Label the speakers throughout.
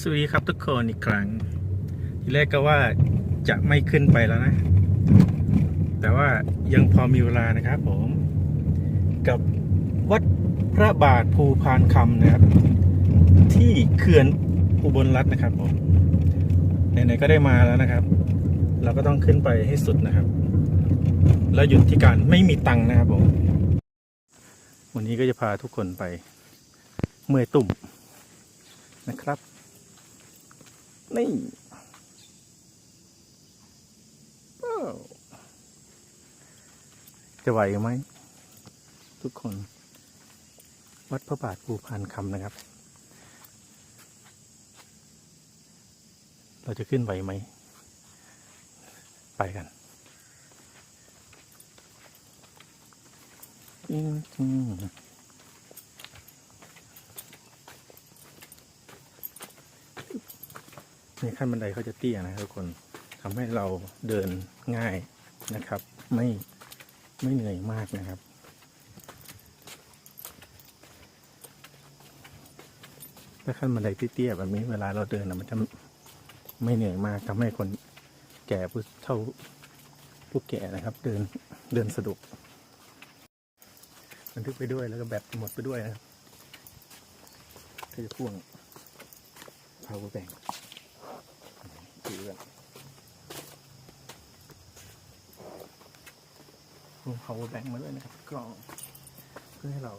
Speaker 1: สวัสดีครับทุกคนอีกครั้ง ทีแรกก็ว่าจะไม่ขึ้นไปแล้วนะ แต่ว่ายังพอมีเวลานะครับผม กับวัดพระบาทภูพานคำนะครับ ที่เขื่อนอุบลรัตน์นะครับผมไหนๆก็ได้มาแล้วนะครับ เราก็ต้องขึ้นไปให้สุดนะครับ แล้วหยุดที่การไม่มีตังค์นะครับผมวันนี้ก็จะพาทุกคนไปเมื่อยตุ่มนะครับ นี่ว้าวจะไหวไหม ทุกคน วัดพระบาทภูพานคำนะครับ เราจะขึ้นไหวไหม ไปกันอืมอื มนี่ขั้นบันไดเขาจะเตี้ยนะครับทุกคนทำให้เราเดินง่ายนะครับ ไม่ไม่เหนื่อยมากนะครับ ถ้าขั้นบันไดเตี้ยๆแบบนี้เวลาเราเดินนะมันจะไม่เหนื่อยมากทำให้คนแก่ผู้เท่าผู้แก่นะครับ เดินเดินสะดวกบันทึกไปด้วยแล้วก็แบตหมดไปด้วยนะครับก็จะพ่วง power bank ถือแบบพ่วง power bank มาด้วยนะครับก็เพื่อให้เรา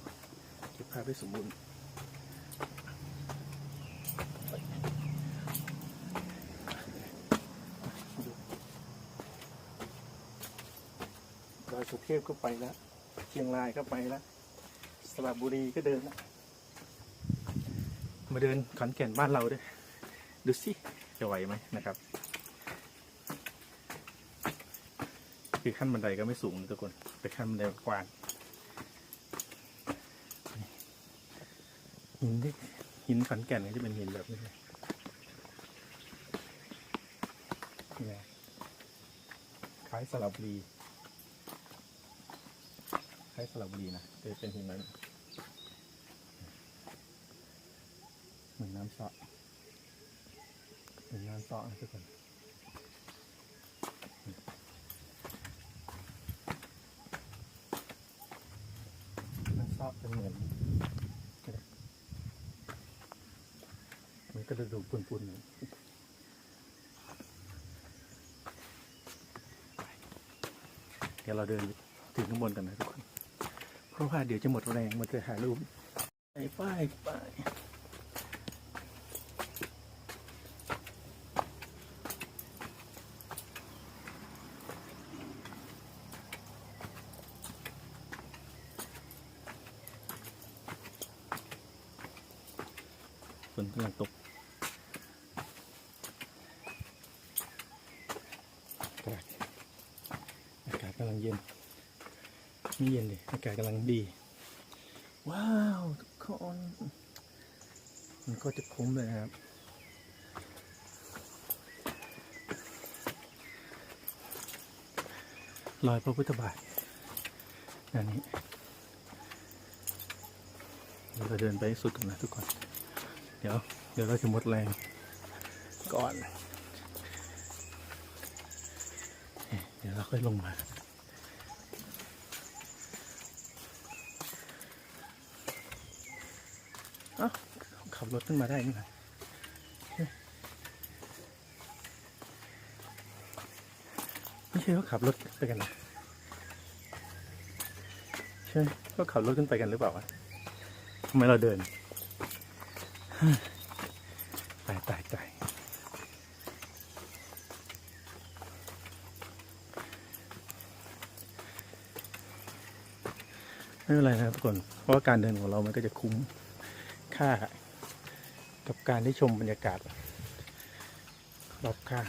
Speaker 1: เก็บภาพได้สมบูรณ์ดอยสุเทพก็ไปแล้ว เชียงรายก็ไปแล้ว สระบุรีก็เดินแล้ว มาเดินขอนแก่นบ้านเราด้วย ดูสิ จะไหวไหมนะครับ คือขั้นบันไดก็ไม่สูงทุกคนเป็นขั้นบันไดกว้างหินที่หินขอนแก่นก็จะเป็นหินแบบนี้เนี่ไงคล้ายสระบุรีคล้ายสระบุรีนะจะเป็นหินนั้นเหมือนน้ำซาะ เหมือนน้ำเซาะนะทุกคนน้ำเซาะเป็นเหมือนมันก็จะดูปุ่นๆหน่อยเดี๋ยวเราเดินถึงข้างบนกันนะทุกคน เพราะว่าเดี๋ยวจะหมดแรงมันจะถ่ายรูปไปไปไป นกำลังตกอากาศกำลังเย็นไม่เย็นเลยอากาศกำลังดี ว้าวทุกคนมันก็จะคุ้มเลยนะครับรอยพระพุทธบาทอันนี้เราจะเดินไปสุดกันนะทุกคน ดี๋ยว เดี๋ยวเราจะหมดแรงก่อน เดี๋ยวเราค่อยลงมาเอ้าขับรถขึ้นมาได้นี่ไงเฮ้ยไม่ใช่ว่าขับรถไปกันนะใช่ก็ขับรถขึ้นไปกันหรือเปล่าวะทำไมเราเดิน ตายตายตายไม่เป็นไรนะครับทุกคน เพราะว่าการเดินของเรามันก็จะคุ้มค่า กับการได้ชมบรรยากาศรอบข้าง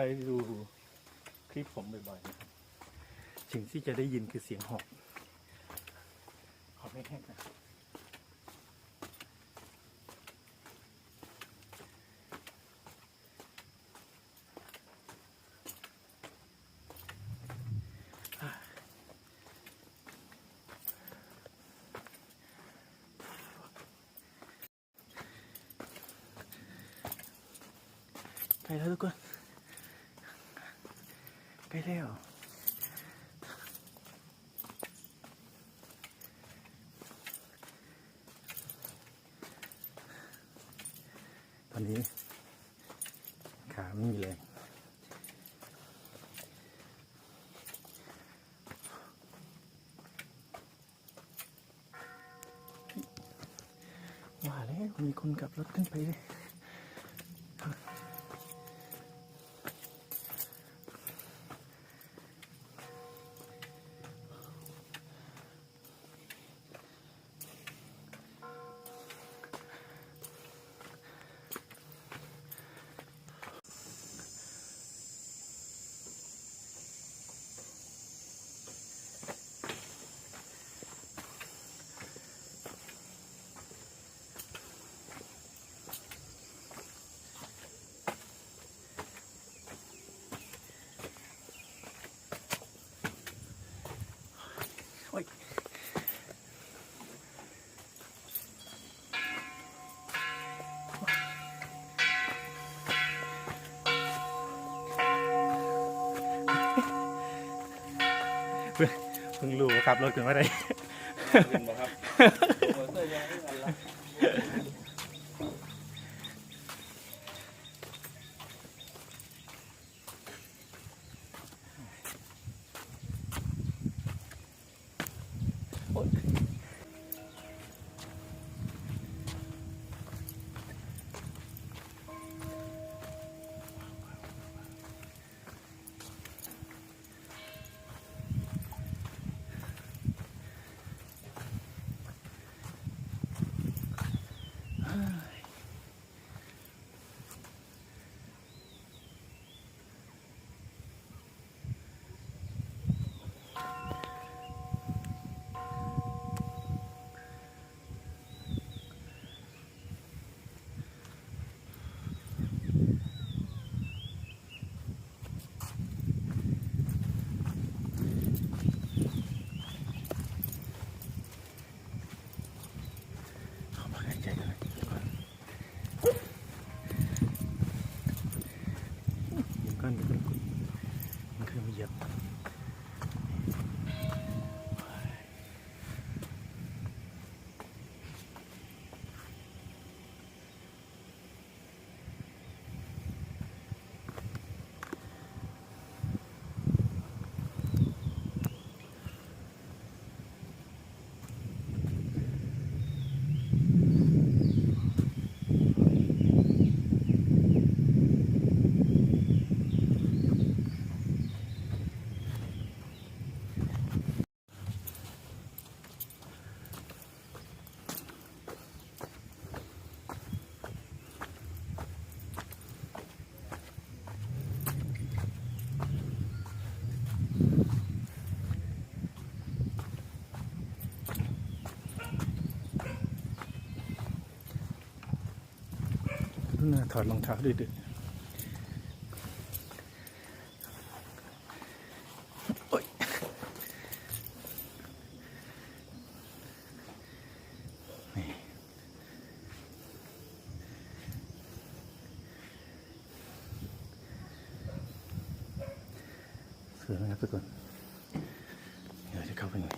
Speaker 1: รดูคลิปผมบ่อยๆนะครับสิ่งที่จะได้ยินคือเสียงหอบหอบไม่แห้งนะใกล้แล้วทุกคน ใกล้แล้วตอนนี้ขาไม่มีแรงว่าแล้วมีคนขับรถขึ้นไปเลย เพิ่งเพิ่งรู้ว่าขับรถถึงว่าไร
Speaker 2: เป็นบ่ครับ โอ้ยเสื้อยังไม่ทันละ
Speaker 1: ถอดรองเท้าด้วยดิโอ๊ยนี่สวยไหมครับทุกคนเดี๋ยวจะเข้าไปหน่อย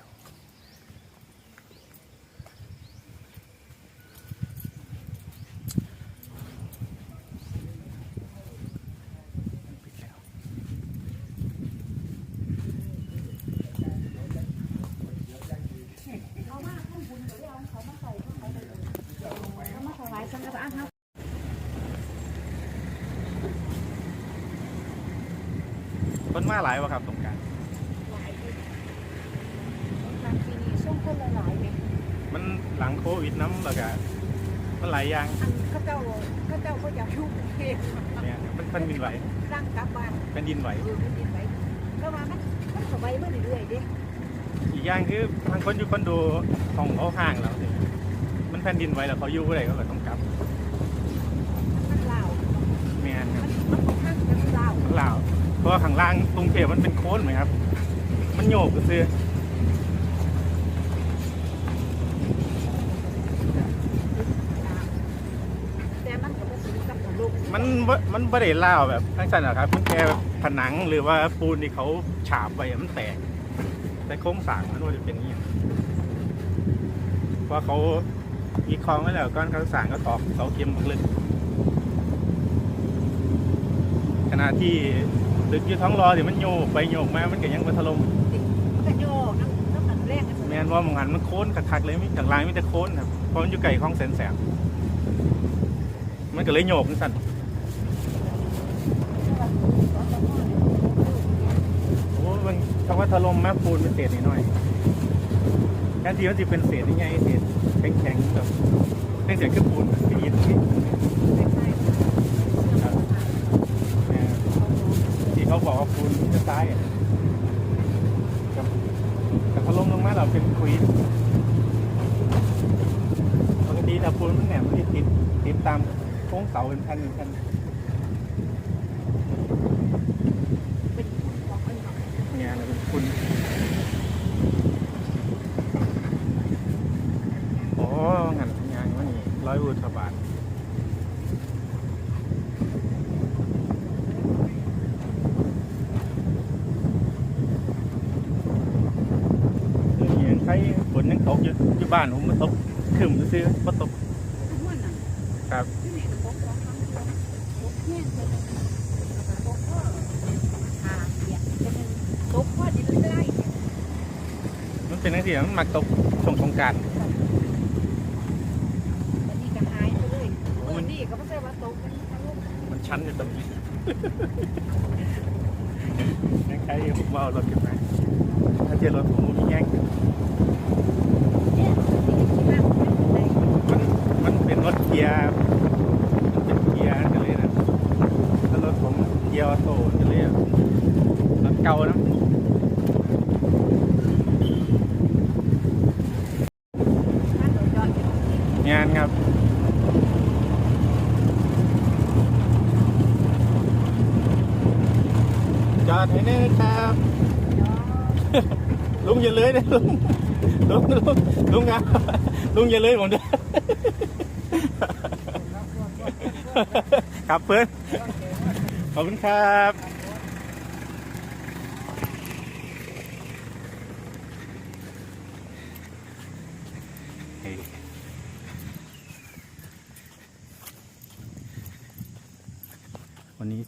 Speaker 3: มา
Speaker 1: หลายวะครับสงกราร
Speaker 3: หลายปีบางปีนี้ช่วงคนละหลายเนี่ย
Speaker 1: มันหลังโควิดน้ำแล้วก็มันหลายอย่าง
Speaker 3: อันเขาเจ้าเขาเจ้าก็อยากยุ่งเทพ
Speaker 1: เนี่ยมันแผ่นดินไหว
Speaker 3: ร่างกลับบ้าน
Speaker 1: แผ่นดินไหว
Speaker 3: เออไม่ดินไหวก็มามันมันสบายเมื่อเรื่อยๆเด้
Speaker 1: อีกอย่างคือทางคนอยู่คอนโดของเขาห่างแล้วเนี่ยมันแผ่นดินไหวแล้วเขาอยู่อะไรก็ต้องกลับ
Speaker 3: มันลาว
Speaker 1: แมนครับ
Speaker 3: มันมันค่อนข้างจะลาว
Speaker 1: มันลาว เพราะข้างล่างกรุงเทพมันเป็นโค้นไหมครับ มันโยกก็ซื้อ
Speaker 3: มันก็บ่ถึงกับทะลุ
Speaker 1: มันบ่มันไม่ได้ล่าแบบทั้งสั้นหรอครับมันแค่ผนังหรือว่าปูนที่เขาฉาบไปมันแตก แต่โครงสร้างมันว่าจะเป็นอย่างนี้เพราะเขามีคลองไว้แล้วก้อนเขาสร้างก็ตอกเสาเข็มกลึกขณะที่ ลึกอยู่ท้องรอเดี๋ยวมันโยกไปโยกมามันก็ยังมาถล่ม
Speaker 3: มันก็โยกน้ำน้ำมันแรก
Speaker 1: แมนว่าหมองหันมันโค้นคักๆเลยมีต่างลายมีแต่โค้นครับเพราะมันอยู่ไกลคลองแสนแสบมันก็เลยโยกสั่นโอ้มันคำว่าถล่มแม่ปูนเป็นเศษนิดหน่อยแทนที่มันจะเป็นเศษนี่ไงเศษแข็งๆแบบเป็นเศษคือปูนคือยินที่ที่ เขาบอกว่าปูนจะตายอะกับกับถล่มลงมาเราเป็นคุยปกติแต่ปูนมันแหนมมันติดติดตามโค้งเสาเป็นแผ่นเป็นแผ่น เนี่ยนะเป็นคุณโอ้งันงานว่านี่ร้อยวุฒบาทคือเห็นใครฝ นยังตกอยู่อยู่บ้านผมมาตกขึ้นซื้อๆมาตกครับ
Speaker 3: ตกพ่อดินไล่
Speaker 1: มันเป็นนักเสียมันมักตกช่วงสงกราร
Speaker 3: วันนี้ก็หายไปเลยวันนี้ก็ไม่ใช่ว่าตกมันทะลุ
Speaker 1: มันชั้นอยู่ตรงนี้ยังใครผมว่าเอารถขึ้นมาถ้าเจอรถผมมีแย่ง
Speaker 3: เนี่ยที่ห้ามได้
Speaker 1: มันมันเป็นรถเกี ยร์เป็นเกียร์กันเลยนะถ้ารถผมเกียร์ออโต้กันเลยรถเก่านะงานครับจอดให้แน่ครับลุงอย่าเลยนะลุงลุงลุงลุงครับลุงอย่าเลยผมด้วย ครับเพื่อนขอบคุณครับวันนี้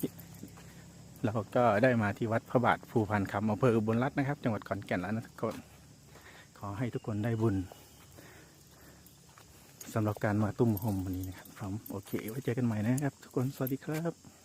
Speaker 1: เราก็ได้มาที่วัดพระบาทภูพานคำอำเภออุบลรัตน์นะครับ จังหวัดขอนแก่นแล้วนะทุกคน ขอให้ทุกคนได้บุญ สำหรับการมาตุ้มโฮมวันนี้นะครับพร้อมโอเคไว้เจอกันใหม่นะครับ ทุกคนสวัสดีครับ